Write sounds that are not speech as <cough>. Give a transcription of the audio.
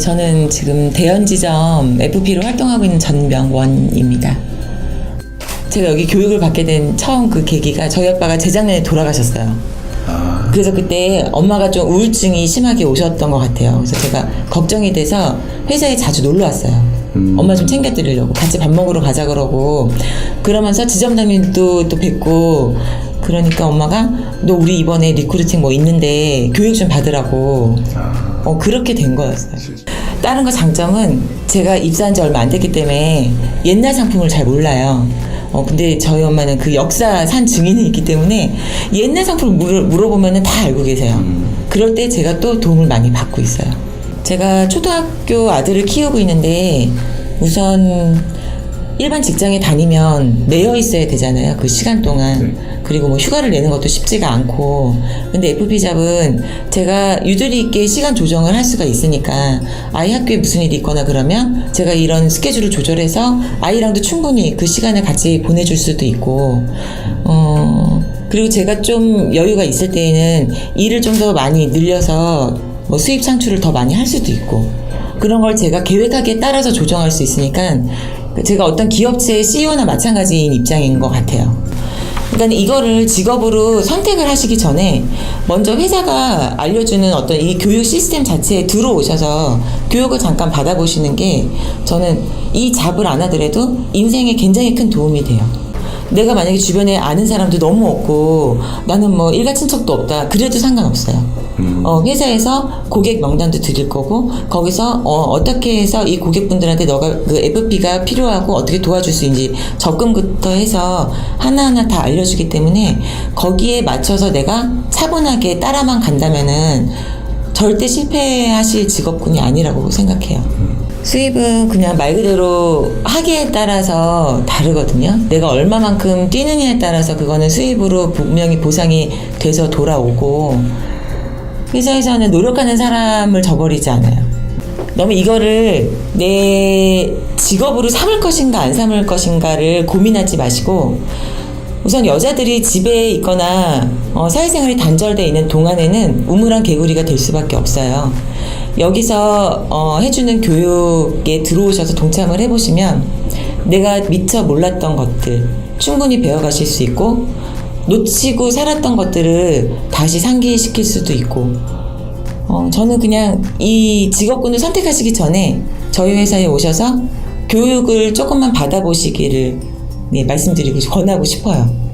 저는 지금 대연지점 FP로 활동하고 있는 전명원입니다. 제가 여기 교육을 받게 된 처음 그 계기가 저희 아빠가 재작년에 돌아가셨어요. 아, 그래서 그때 엄마가 좀 우울증이 심하게 오셨던 것 같아요. 그래서 제가 걱정이 돼서 회사에 자주 놀러 왔어요. 음. 엄마 좀 챙겨드리려고 같이 밥 먹으러 가자 그러고 그러면서 지점장님도 또 뵙고 그러니까 엄마가 너 우리 이번에 리크루팅 뭐 있는데 교육 좀 받으라고 아, 어 그렇게 된 거였어요. 다른 거 장점은 제가 입사한 지 얼마 안 됐기 때문에 옛날 상품을 잘 몰라요. 어 근데 저희 엄마는 그 역사 산 증인이 있기 때문에 옛날 상품을 물어, 물어보면은 다 알고 계세요. 음. 그럴 때 제가 또 도움을 많이 받고 있어요. 제가 초등학교 아들을 키우고 있는데 우선 일반 직장에 다니면 매여 있어야 되잖아요. 그 시간 동안. 네. 그리고 뭐 휴가를 내는 것도 쉽지가 않고. 근데 FP 잡은 제가 유두리 있게 시간 조정을 할 수가 있으니까 아이 학교에 무슨 일이 있거나 그러면 제가 이런 스케줄을 조절해서 아이랑도 충분히 그 시간을 같이 보내줄 수도 있고, 어, 그리고 제가 좀 여유가 있을 때에는 일을 좀 더 많이 늘려서 뭐 수입 창출을 더 많이 할 수도 있고, 그런 걸 제가 계획하기에 따라서 조정할 수 있으니까 제가 어떤 기업체의 CEO나 마찬가지인 입장인 것 같아요. 그러니까 이거를 직업으로 선택을 하시기 전에 먼저 회사가 알려주는 어떤 이 교육 시스템 자체에 들어오셔서 교육을 잠깐 받아보시는 게 저는 이 잡을 안 하더라도 인생에 굉장히 큰 도움이 돼요. 내가 만약에 주변에 아는 사람도 너무 없고 나는 뭐 일가 친척도 없다 그래도 상관없어요. 음. 어, 회사에서 고객 명단도 드릴 거고 거기서 어, 떻게 해서 이 고객분들한테 너가 그 FP가 필요하고 어떻게 도와줄 수 있는지 접근부터 해서 하나하나 다 알려주기 때문에 거기에 맞춰서 내가 차분하게 따라만 간다면은 절대 실패하실 직업군이 아니라고 생각해요. 수입은 그냥 말 그대로 하기에 따라서 다르거든요. 내가 얼마만큼 뛰느냐에 따라서 그거는 수입으로 분명히 보상이 돼서 돌아오고 회사에서는 노력하는 사람을 저버리지 않아요. 너무 이거를 내 직업으로 삼을 것인가 안 삼을 것인가를 고민하지 마시고 우선 여자들이 집에 있거나 어, 사회생활이 단절돼 있는 동안에는 우물한 개구리가 될 수밖에 없어요. 여기서 어, 해주는 교육에 들어오셔서 동참을 해보시면 내가 미처 몰랐던 것들 충분히 배워가실 수 있고 놓치고 살았던 것들을 다시 상기시킬 수도 있고 어, 저는 그냥 이 직업군을 선택하시기 전에 저희 회사에 오셔서 교육을 조금만 받아보시기를 네, 말씀드리고 <laughs> 권하고 싶어요.